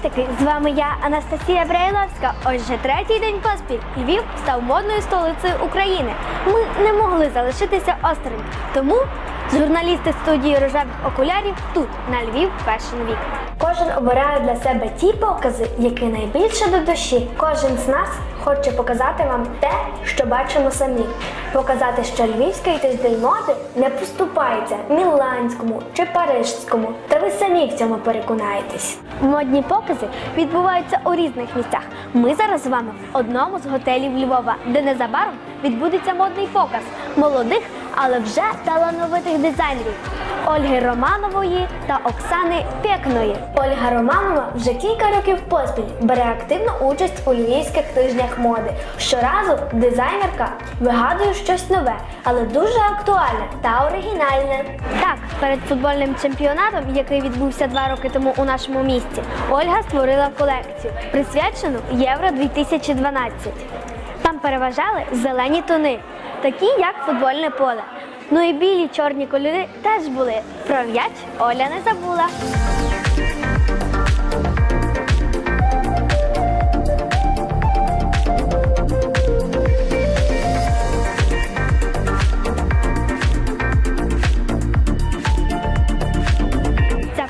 Привітики! З вами я, Анастасія Брайловська. Отже, третій день поспіль Львів став модною столицею України. Ми не могли залишитися осторонь. Тому журналісти студії рожевих окулярів тут, на Львів Fashion Week. Кожен обирає для себе ті покази, які найбільше до душі. Кожен з нас хоче показати вам те, що бачимо самі. Показати, що львівський тиждень моди не поступається міланському чи парижському. Та ви самі в цьому переконаєтесь. Модні покази відбуваються у різних місцях. Ми зараз з вами в одному з готелів Львова, де незабаром відбудеться модний показ молодих, але вже талановитих дизайнерів. Ольги Романової та Оксани Пекної. Ольга Романова вже кілька років поспіль бере активну участь у львівських тижнях моди. Щоразу дизайнерка вигадує щось нове, але дуже актуальне та оригінальне. Так, перед футбольним чемпіонатом, який відбувся два роки тому у нашому місті, Ольга створила колекцію, присвячену Євро 2012. Там переважали зелені тони, такі як футбольне поле. Ну і білі чорні кольори теж були. Про м'яч Оля не забула.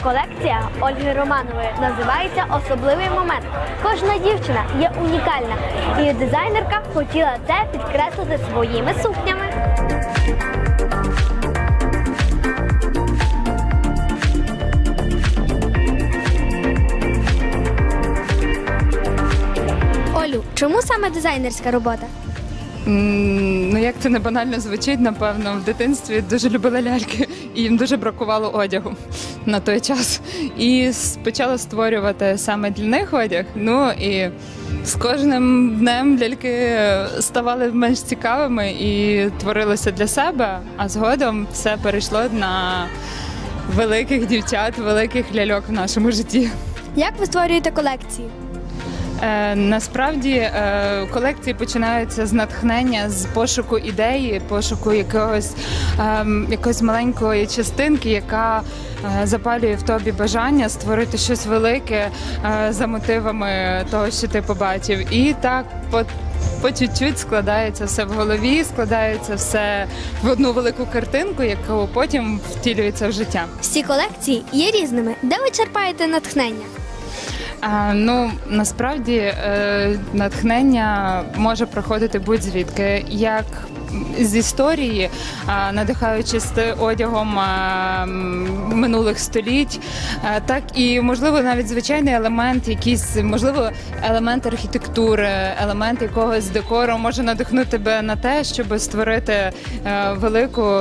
Колекція Ольги Романової називається Особливий момент. Кожна дівчина є унікальна, і дизайнерка хотіла це підкреслити своїми сукнями. Саме дизайнерська робота? М, Ну, як це не банально звучить, напевно, в дитинстві дуже любила ляльки, і їм дуже бракувало одягу на той час. І с- почала створювати саме для них одяг. Ну і з кожним днем ляльки ставали менш цікавими і творилися для себе, а згодом все перейшло на великих дівчат, великих ляльок в нашому житті. Як ви створюєте колекції? Е, насправді е, колекції починаються з натхнення, з пошуку ідеї, пошуку якогось якоїсь маленької частинки, яка е, запалює в тобі бажання створити щось велике е, за мотивами того, що ти побачив. І так по, по чуть-чуть складається все в голові, складається все в одну велику картинку, яку потім втілюється в життя. Всі колекції є різними. Де ви черпаєте натхнення? Ну насправді е, натхнення може приходити будь-звідки, як з історії, надихаючись одягом минулих століть, так і можливо навіть звичайний елемент, якийсь можливо елемент архітектури, елемент якогось декору може надихнути тебе на те, щоб створити е, велику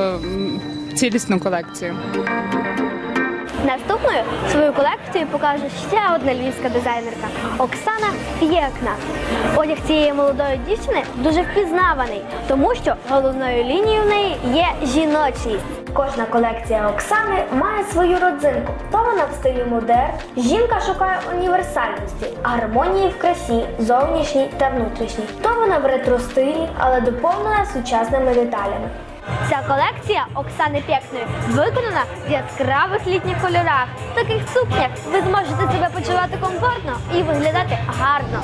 цілісну колекцію. Наступною свою колекцію покаже ще одна львівська дизайнерка Оксана П'єкна. Одяг цієї молодої дівчини дуже впізнаваний, тому що головною лінією в неї є жіночість. Кожна колекція Оксани має свою родзинку. То вона в стилі модерн. Жінка шукає універсальності, гармонії в красі, зовнішній та внутрішній. То вона в ретро-стилі, але доповнена сучасними деталями. Колекція Оксани Пєкної виконана в яскравих літніх кольорах. В таких сукнях ви зможете себе почувати комфортно і виглядати гарно.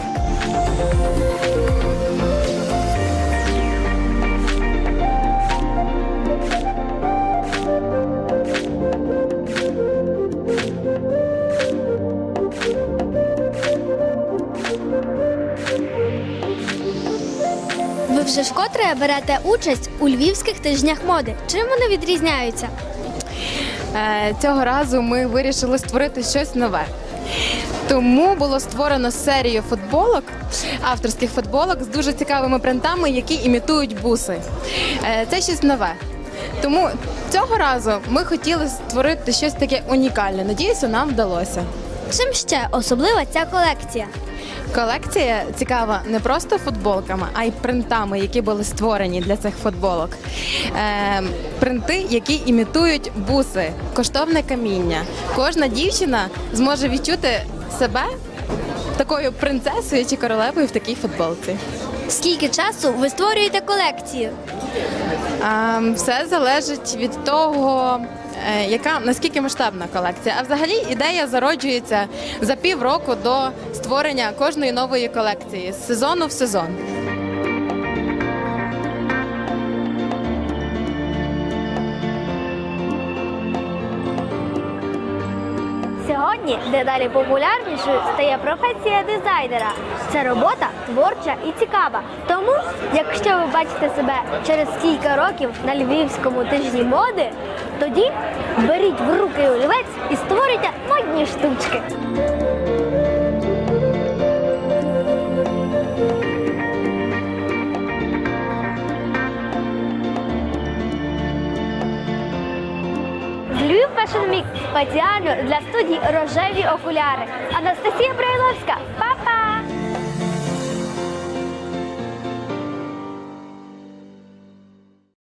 Вже вкотре берете участь у львівських тижнях моди. Чим вони відрізняються? Е, Цього разу ми вирішили створити щось нове. Тому було створено серію футболок, авторських футболок з дуже цікавими принтами, які імітують буси. Е, Це щось нове. Тому цього разу ми хотіли створити щось таке унікальне. Надіюся, нам вдалося. Чим ще особлива ця колекція? Колекція цікава не просто футболками, а й принтами, які були створені для цих футболок. Е, принти, які імітують буси, коштовне каміння. Кожна дівчина зможе відчути себе такою принцесою чи королевою в такій футболці. Скільки часу ви створюєте колекцію? Е, все залежить від того. Е, яка наскільки масштабна колекція. А взагалі ідея зароджується за півроку до створення кожної нової колекції з сезону в сезон. Сьогодні дедалі популярнішою стає професія дизайнера. Це робота творча і цікава. Тому, якщо ви бачите себе через кілька років на львівському тижні моди, тоді беріть в руки олівець і створюйте модні штучки. Львів Fashion Week спеціально для студії рожеві окуляри. Анастасія Брайловська,